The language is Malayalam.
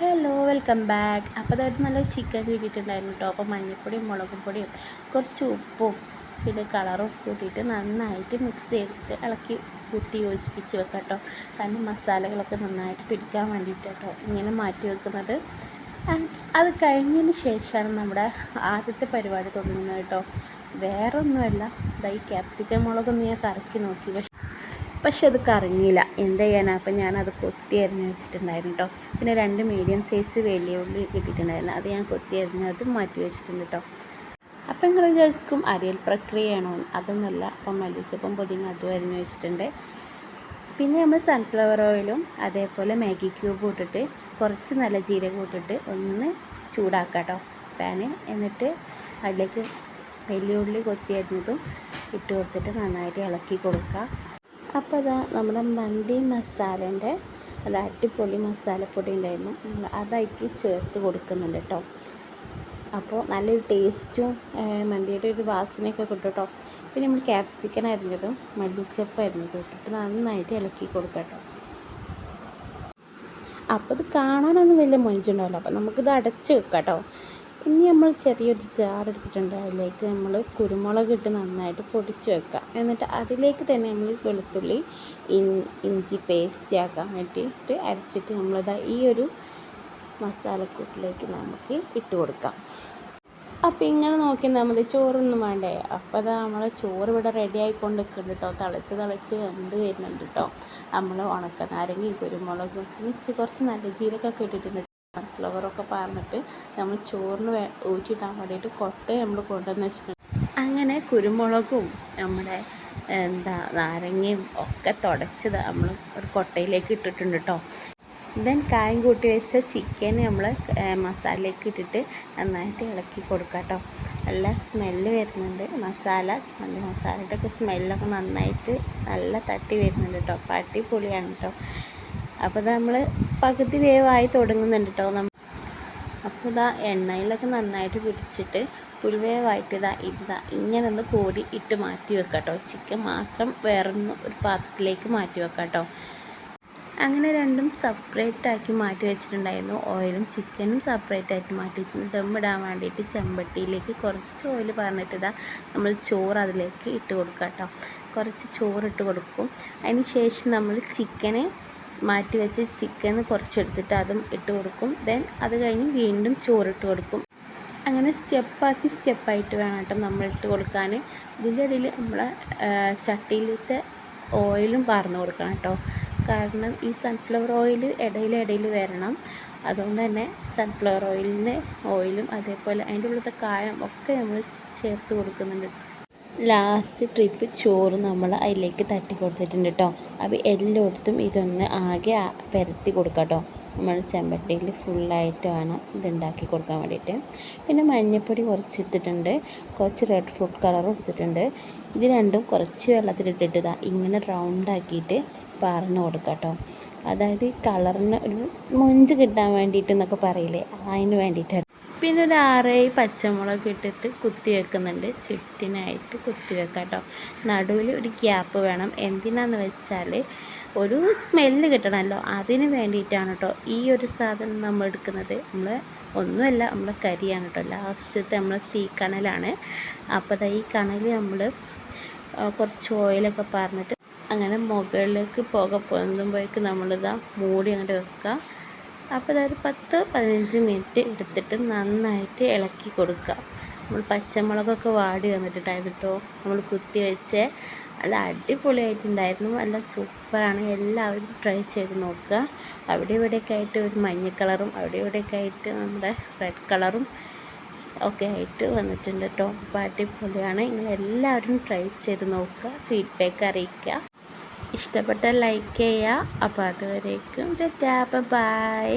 ഹലോ വെൽക്കം ബാക്ക് അപ്പോൾ അതായത് നല്ല ചിക്കൻ കിട്ടിയിട്ടുണ്ടായിരുന്നു കേട്ടോ അപ്പോൾ മഞ്ഞൾപ്പൊടിയും മുളകും പൊടിയും കുറച്ച് ഉപ്പും പിന്നെ കളറും കൂട്ടിയിട്ട് നന്നായിട്ട് മിക്സ് ചെയ്തിട്ട് ഇളക്കി കൂട്ടി യോജിപ്പിച്ച് വെക്കാം കേട്ടോ കാരണം മസാലകളൊക്കെ നന്നായിട്ട് പിടിക്കാൻ വേണ്ടിയിട്ട് കേട്ടോ ഇങ്ങനെ മാറ്റി വെക്കുന്നത്. അത് കഴിഞ്ഞതിന് ശേഷമാണ് നമ്മുടെ ആദ്യത്തെ പരിപാടി തുടങ്ങുന്നത് കേട്ടോ വേറൊന്നുമല്ല ഇതായി ക്യാപ്സിക്കം മുളകൊന്ന് ഞാൻ കറക്കി നോക്കി. പക്ഷേ അത് കറങ്ങിയില്ല. എന്ത് ചെയ്യാനാ? അപ്പം ഞാനത് കൊത്തി അരിഞ്ഞ് വെച്ചിട്ടുണ്ടായിരുന്നു കേട്ടോ പിന്നെ രണ്ട് മീഡിയം സൈസ് വലിയ ഉള്ളി കിട്ടിയിട്ടുണ്ടായിരുന്നു. അത് ഞാൻ കൊത്തി അരിഞ്ഞ് അത് മാറ്റി വെച്ചിട്ടുണ്ട് കേട്ടോ അപ്പം നിങ്ങൾ വിചാരിക്കും അരിയൽ പ്രക്രിയയാണോ? അതൊന്നുമല്ല. അപ്പം മല്ലിച്ചപ്പം പൊതിഞ്ഞ് അതും അരിഞ്ഞ് വെച്ചിട്ടുണ്ട്. പിന്നെ നമ്മൾ സൺഫ്ലവർ ഓയിലും അതേപോലെ മാഗി ക്യൂബ് ഇട്ടിട്ട് കുറച്ച് നല്ല ജീരകം ഇട്ടിട്ട് ഒന്ന് ചൂടാക്കാം കേട്ടോ പാന് എന്നിട്ട് അതിലേക്ക് വലിയ ഉള്ളി കൊത്തി അരിഞ്ഞതും ഇട്ട് കൊടുത്തിട്ട് നന്നായിട്ട് ഇളക്കി കൊടുക്കുക അപ്പോൾ അതാ നമ്മുടെ മന്തി മസാലേന്റെ അത് അടിപൊളി മസാലപ്പൊടി ഉണ്ടായിരുന്നു. നമ്മൾ അതാക്കി ചേർത്ത് കൊടുക്കുന്നുണ്ട് കേട്ടോ. അപ്പോൾ നല്ലൊരു ടേസ്റ്റും മന്തിയുടെ ഒരു വാസനയൊക്കെ കിട്ടും കേട്ടോ. പിന്നെ നമ്മൾ ക്യാപ്സിക്കൻ അരിഞ്ഞതും മല്ലിച്ചപ്പ് അരിഞ്ഞതും ഇട്ടിട്ട് നന്നായിട്ട് ഇളക്കി കൊടുക്കാം കേട്ടോ. അപ്പോൾ ഇത് കാണാനൊന്നും വലിയ മൊഞ്ചുണ്ടാവില്ല. അപ്പോൾ നമുക്കിത് അടച്ച് വെക്കാം കേട്ടോ. ഇനി നമ്മൾ ചെറിയൊരു ജാർ എടുത്തിട്ടുണ്ട്. അതിലേക്ക് നമ്മൾ കുരുമുളക് ഇട്ട് നന്നായിട്ട് പൊടിച്ച് വെക്കാം. എന്നിട്ട് അതിലേക്ക് തന്നെ നമ്മൾ വെളുത്തുള്ളി ഇഞ്ചി പേസ്റ്റ് ആക്കാൻ വേണ്ടിയിട്ട് അരച്ചിട്ട് നമ്മളിതാ ഈ ഒരു മസാലക്കൂട്ടിലേക്ക് നമുക്ക് ഇട്ട് കൊടുക്കാം. അപ്പോൾ ഇങ്ങനെ നോക്കി നമ്മൾ ചോറൊന്നും വേണ്ടേ? അപ്പോൾ അതാ നമ്മൾ ചോറ് ഇവിടെ റെഡി ആയിക്കൊണ്ട് നിൽക്കുന്നുണ്ട് കേട്ടോ തിളച്ച് തിളച്ച് വെന്ത് വരുന്നുണ്ട് കേട്ടോ നമ്മൾ ഉണക്ക നാരങ്ങയും കുരുമുളകും മിച്ച് കുറച്ച് നല്ല ജീരകമൊക്കെ ഇട്ടിട്ടുണ്ട് സൺഫ്ലവറൊക്കെ പറഞ്ഞിട്ട് നമ്മൾ ചോറിന് ഊറ്റിയിടാൻ വേണ്ടിയിട്ട് കൊട്ട നമ്മൾ കൊണ്ടുവന്ന് വെച്ചിട്ടുണ്ട്. അങ്ങനെ കുരുമുളകും നമ്മുടെ എന്താ നാരങ്ങയും ഒക്കെ തുടച്ചത് നമ്മൾ ഒരു കൊട്ടയിലേക്ക് ഇട്ടിട്ടുണ്ട് കേട്ടോ ദെൻ കായം കൂട്ടി വെച്ച ചിക്കൻ നമ്മൾ മസാലയിലേക്ക് ഇട്ടിട്ട് നന്നായിട്ട് ഇളക്കി കൊടുക്കാം കേട്ടോ നല്ല സ്മെല്ല് വരുന്നുണ്ട്. മസാല നല്ല മസാലയുടെ ഒക്കെ സ്മെല്ലൊക്കെ നന്നായിട്ട് നല്ല തട്ടി വരുന്നുണ്ട് കേട്ടോ അടിപൊളിയാണ് കേട്ടോ അപ്പോൾ നമ്മൾ പകുതി വേവായി തുടങ്ങുന്നുണ്ട് കേട്ടോ നമ്മൾ അപ്പോൾ ഇതാ എണ്ണയിലൊക്കെ നന്നായിട്ട് പിടിച്ചിട്ട് പുൽവേവായിട്ട് ഇതാ ഇതാ ഇങ്ങനെ ഒന്ന് കോരി ഇട്ട് മാറ്റി വെക്കാം കേട്ടോ ചിക്കൻ മാത്രം വേറൊന്ന് ഒരു പാത്രത്തിലേക്ക് മാറ്റി വെക്കാം കേട്ടോ അങ്ങനെ രണ്ടും സെപ്പറേറ്റ് ആക്കി മാറ്റി വെച്ചിട്ടുണ്ടായിരുന്നു. ഓയിലും ചിക്കനും സെപ്പറേറ്റ് ആയിട്ട് മാറ്റി ദമ്മിടാൻ വേണ്ടിയിട്ട് ചെമ്പട്ടിയിലേക്ക് കുറച്ച് ഓയിൽ പറഞ്ഞിട്ട് ഇതാ നമ്മൾ ചോറ് അതിലേക്ക് ഇട്ട് കൊടുക്കാം കേട്ടോ കുറച്ച് ചോറ് ഇട്ട് കൊടുക്കും. അതിന് ശേഷം നമ്മൾ ചിക്കന് മാറ്റി വെച്ച് ചിക്കൻ കുറച്ചെടുത്തിട്ട് അതും ഇട്ട് കൊടുക്കും. ദെൻ അത് കഴിഞ്ഞ് വീണ്ടും ചോറിട്ട് കൊടുക്കും. അങ്ങനെ സ്റ്റെപ്പാക്കി സ്റ്റെപ്പായിട്ട് വേണം കേട്ടോ നമ്മൾ ഇട്ട് കൊടുക്കാൻ ഇതിന്റെ ഇടയിൽ നമ്മളെ ചട്ടിയിലത്തെ ഓയിലും പാർന്ന് കൊടുക്കണം കേട്ടോ. കാരണം ഈ സൺഫ്ലവർ ഓയിൽ ഇടയിൽ ഇടയിൽ വരണം. അതുകൊണ്ട് തന്നെ സൺഫ്ലവർ ഓയിലിന്റെ ഓയിലും അതേപോലെ അതിന്റെ ഉള്ളത്തെ കായം ഒക്കെ നമ്മൾ ചേർത്ത് കൊടുക്കുന്നുണ്ട്. ലാസ്റ്റ് ട്രിപ്പ് ചോറ് നമ്മൾ അതിലേക്ക് തട്ടി കൊടുത്തിട്ടുണ്ട് കേട്ടോ അപ്പോൾ എല്ലായിടത്തും ഇതൊന്ന് ആകെ പരത്തി കൊടുക്കാം കേട്ടോ നമ്മൾ ചെമ്പട്ടിയിൽ ഫുള്ളായിട്ട് വേണം ഇതുണ്ടാക്കി കൊടുക്കാൻ വേണ്ടിയിട്ട്. പിന്നെ മഞ്ഞപ്പൊടി കുറച്ച് ഇട്ടിട്ടുണ്ട് കുറച്ച് റെഡ് ഫുഡ് കളറും എടുത്തിട്ടുണ്ട്. ഇത് രണ്ടും കുറച്ച് വെള്ളത്തിലിട്ടിട്ട് ഇങ്ങനെ റൗണ്ടാക്കിയിട്ട് പറഞ്ഞ് കൊടുക്കാം കേട്ടോ അതായത് കളറിന് ഒരു മൊഞ്ച് കിട്ടാൻ വേണ്ടിയിട്ട് എന്നൊക്കെ പറയില്ലേ അതിന് വേണ്ടിയിട്ടാണ്. പിന്നെ ഒരു ആറേഴ് പച്ചമുളക് ഇട്ടിട്ട് കുത്തി വെക്കുന്നുണ്ട്. ചുറ്റിനായിട്ട് കുത്തി വെക്കാം കേട്ടോ. നടുവിൽ ഒരു ഗ്യാപ്പ് വേണം. എന്തിനാന്ന് വെച്ചാൽ ഒരു സ്മെല്ല് കിട്ടണമല്ലോ. അതിന് വേണ്ടിയിട്ടാണ് കേട്ടോ ഈ ഒരു സാധനം നമ്മൾ എടുക്കുന്നത്. നമ്മൾ ഒന്നുമല്ല നമ്മൾ കരിയാണ് കേട്ടോ. ലാസ്റ്റത്തെ നമ്മൾ തീക്കണലാണ് അപ്പോൾ ഈ കണൽ നമ്മൾ കുറച്ച് ഓയിലൊക്കെ പറഞ്ഞിട്ട് അങ്ങനെ മുകളിലേക്ക് പുക പൊന്തുമ്പോഴേക്ക് നമ്മളിതാ മൂടി അങ്ങോട്ട് വെക്കുക. അപ്പോൾ അതായത് പത്ത് പതിനഞ്ച് മിനിറ്റ് എടുത്തിട്ട് നന്നായിട്ട് ഇളക്കി കൊടുക്കുക. നമ്മൾ പച്ചമുളകൊക്കെ വാടി വന്നിട്ടുണ്ടായിരുന്നു കേട്ടോ. നമ്മൾ കുത്തി വെച്ച് നല്ല അടിപൊളിയായിട്ടുണ്ടായിരുന്നു. നല്ല സൂപ്പറാണ്. എല്ലാവരും ട്രൈ ചെയ്ത് നോക്കുക. അവിടെ ഇവിടെയൊക്കെ ആയിട്ട് ഒരു മഞ്ഞ കളറും അവിടെ ഇവിടെയൊക്കെ ആയിട്ട് നമ്മുടെ റെഡ് കളറും ഒക്കെ ആയിട്ട് വന്നിട്ടുണ്ട് കേട്ടോ. അപ്പോൾ അടിപൊളിയാണ്. നിങ്ങൾ എല്ലാവരും ട്രൈ ചെയ്ത് നോക്കുക. ഫീഡ്ബാക്ക് അറിയിക്കുക. ഇഷ്ടപ്പെട്ട ലൈക്ക് ചെയ്യുക. അപ്പോൾ അതുവരേക്കും ബൈ